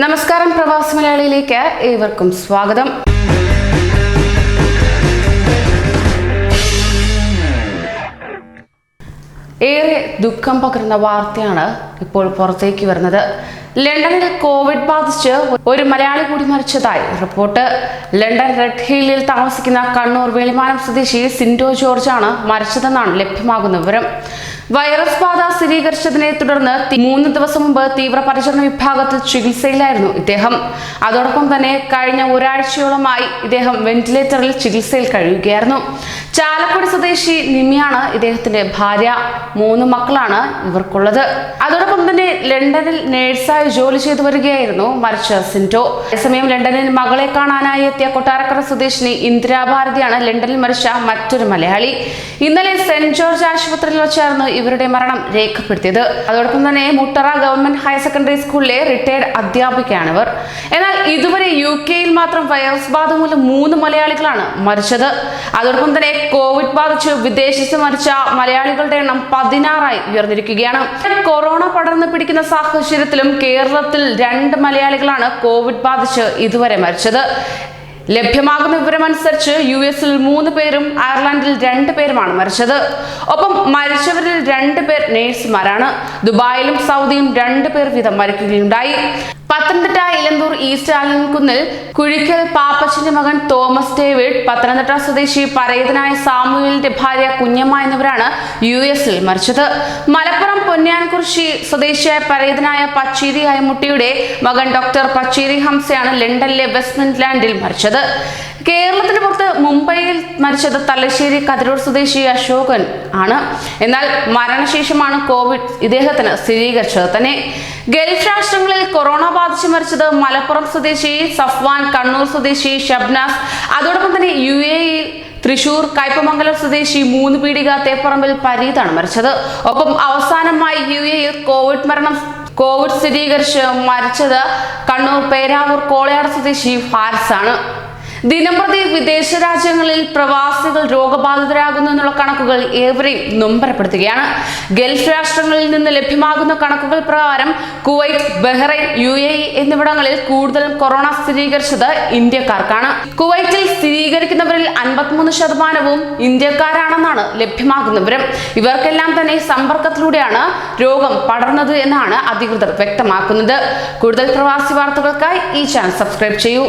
നമസ്കാരം പ്രവാസി മലയാളിയിലേക്ക് ഏവർക്കും സ്വാഗതം. ഏറെ ദുഃഖം പകരുന്ന വാർത്തയാണ് ഇപ്പോൾ പുറത്തേക്ക് വരുന്നത്. ലണ്ടനിൽ കോവിഡ് ബാധിച്ച് ഒരു മലയാളി കൂടി മരിച്ചതായി. റിപ്പോർട്ട് ലണ്ടൻ റെഡ് ഹില്ലിൽ താമസിക്കുന്ന കണ്ണൂർ വെളിമാനം സ്വദേശി സിൻഡോ ജോർജാണ് മരിച്ചതെന്നാണ് ലഭ്യമാകുന്ന വിവരം. വൈറസ് ബാധ സ്ഥിരീകരിച്ചതിനെ തുടർന്ന് മൂന്ന് ദിവസം മുമ്പ് തീവ്രപരിചരണ വിഭാഗത്തിൽ ചികിത്സയിലായിരുന്നു ഇദ്ദേഹം. അതോടൊപ്പം തന്നെ കഴിഞ്ഞ ഒരാഴ്ചയോളമായി ഇദ്ദേഹം വെന്റിലേറ്ററിൽ ചികിത്സയിൽ കഴിയുകയായിരുന്നു. ചാലക്കുടി സ്വദേശി നിമിയാണ് ഇദ്ദേഹത്തിന്റെ ഭാര്യ. മൂന്ന് മക്കളാണ് ഇവർക്കുള്ളത്. അതോടൊപ്പം തന്നെ ലണ്ടനിൽ നേഴ്സായി ജോലി ചെയ്തു വരികയായിരുന്നു മരിച്ച സിൻഡോ. അതേസമയം ലണ്ടനിൽ മകളെ കാണാനായി എത്തിയ കൊട്ടാരക്കര സ്വദേശിനി ഇന്ദിരാഭാരതിയാണ് ലണ്ടനിൽ മരിച്ച മറ്റൊരു മലയാളി. ഇന്നലെ സെന്റ് ജോർജ് ആശുപത്രിയിൽ വെച്ചായിരുന്നു ഇവരുടെ മരണം രേഖപ്പെടുത്തിയത്. അതോടൊപ്പം തന്നെ മുട്ടറ ഗവൺമെന്റ് ഹയർ സെക്കൻഡറി സ്കൂളിലെ റിട്ടയർഡ് അധ്യാപികയാണ് ഇവർ എന്നാൽ ഇതുവരെ യു കെയിൽ മാത്രം വൈറസ് ബാധ മൂലം മൂന്ന് മലയാളികളാണ് മരിച്ചത്. അതോടൊപ്പം തന്നെ കോവിഡ് ബാധിച്ച് വിദേശത്ത് മരിച്ച മലയാളികളുടെ എണ്ണം പതിനാറായി ഉയർന്നിരിക്കുകയാണ്. കൊറോണ പടർന്നു പിടിക്കുന്ന സാഹചര്യത്തിലും കേരളത്തിൽ രണ്ട് മലയാളികളാണ് കോവിഡ് ബാധിച്ച് ഇതുവരെ മരിച്ചത്. ലഭ്യമാകുന്ന വിവരമനുസരിച്ച് യു എസിൽ മൂന്ന് പേരും അയർലൻഡിൽ രണ്ട് പേരുമാണ് മരിച്ചത്. ഒപ്പം മരിച്ചവരിൽ രണ്ട് പേർ നേഴ്സുമാരാണ്. ദുബായിലും സൗദിയും രണ്ട് പേർ വീതം മരിക്കുകയുണ്ടായി. പത്തനംതിട്ട ഇലന്തൂർ ഈസ്റ്റ് ആലൻകുന്നിൽ കുഴിക്കൽ പാപ്പച്ചന്റെ മകൻ തോമസ് ഡേവിഡ് പത്തനംതിട്ട സ്വദേശി പരേതനായ സാമുവേലിന്റെ ഭാര്യ കുഞ്ഞമ്മ എന്നിവരാണ് യു എസിൽ മരിച്ചത്. മലപ്പുറം പൊന്നാൻകുറിശി സ്വദേശിയായ പരേതനായ പച്ചീരി അയമുട്ടിയുടെ മകൻ ഡോക്ടർ പച്ചീരി ഹംസയാണ് ലണ്ടനിലെ വെസ്റ്റ്മിന്റ് ലാൻഡിൽ മരിച്ചത്. കേരളത്തിന് പുറത്ത് മുംബൈയിൽ മരിച്ചത് തലശ്ശേരി കതിരൂർ സ്വദേശി അശോകൻ ആണ്. എന്നാൽ മരണശേഷമാണ് കോവിഡ് ഇദ്ദേഹത്തിന് സ്ഥിരീകരിച്ചത് തന്നെ. ഗൾഫ് രാഷ്ട്രങ്ങളിൽ കൊറോണ ബാധിച്ച് മരിച്ചത് മലപ്പുറം സ്വദേശി സഫ്വാൻ കണ്ണൂർ സ്വദേശി ഷബ്നാസ് അതോടൊപ്പം തന്നെ യു എയിൽ തൃശൂർ കയ്പമംഗലം സ്വദേശി മൂന്ന് പീടിക തേപ്പറമ്പിൽ പരീതാണ് മരിച്ചത്. ഒപ്പം അവസാനമായി യു എയിൽ കോവിഡ് മരണം കോവിഡ് സ്ഥിരീകരിച്ച് മരിച്ചത് കണ്ണൂർ പേരാവൂർ കോളയാട് സ്വദേശി ഫാരസ് ആണ് ദിനംപ്രതി വിദേശ രാജ്യങ്ങളിൽ പ്രവാസികൾ രോഗബാധിതരാകുന്നു എന്നുള്ള കണക്കുകൾ ഏവരെയും നൊമ്പരപ്പെടുത്തുകയാണ്. ഗൾഫ് രാഷ്ട്രങ്ങളിൽ നിന്ന് ലഭ്യമാകുന്ന കണക്കുകൾ പ്രകാരം കുവൈറ്റ് ബഹ്റൈൻ യു എ എന്നിവിടങ്ങളിൽ കൂടുതലും കൊറോണ സ്ഥിരീകരിച്ചത് ഇന്ത്യക്കാർക്കാണ്. കുവൈറ്റിൽ സ്ഥിരീകരിക്കുന്നവരിൽ അൻപത്തിമൂന്ന് ശതമാനവും ഇന്ത്യക്കാരാണെന്നാണ് ലഭ്യമാകുന്നവരും. ഇവർക്കെല്ലാം തന്നെ സമ്പർക്കത്തിലൂടെയാണ് രോഗം പടർന്നത് എന്നാണ് അധികൃതർ വ്യക്തമാക്കുന്നത്. കൂടുതൽ പ്രവാസി വാർത്തകൾക്കായി ഈ ചാനൽ സബ്സ്ക്രൈബ് ചെയ്യൂ.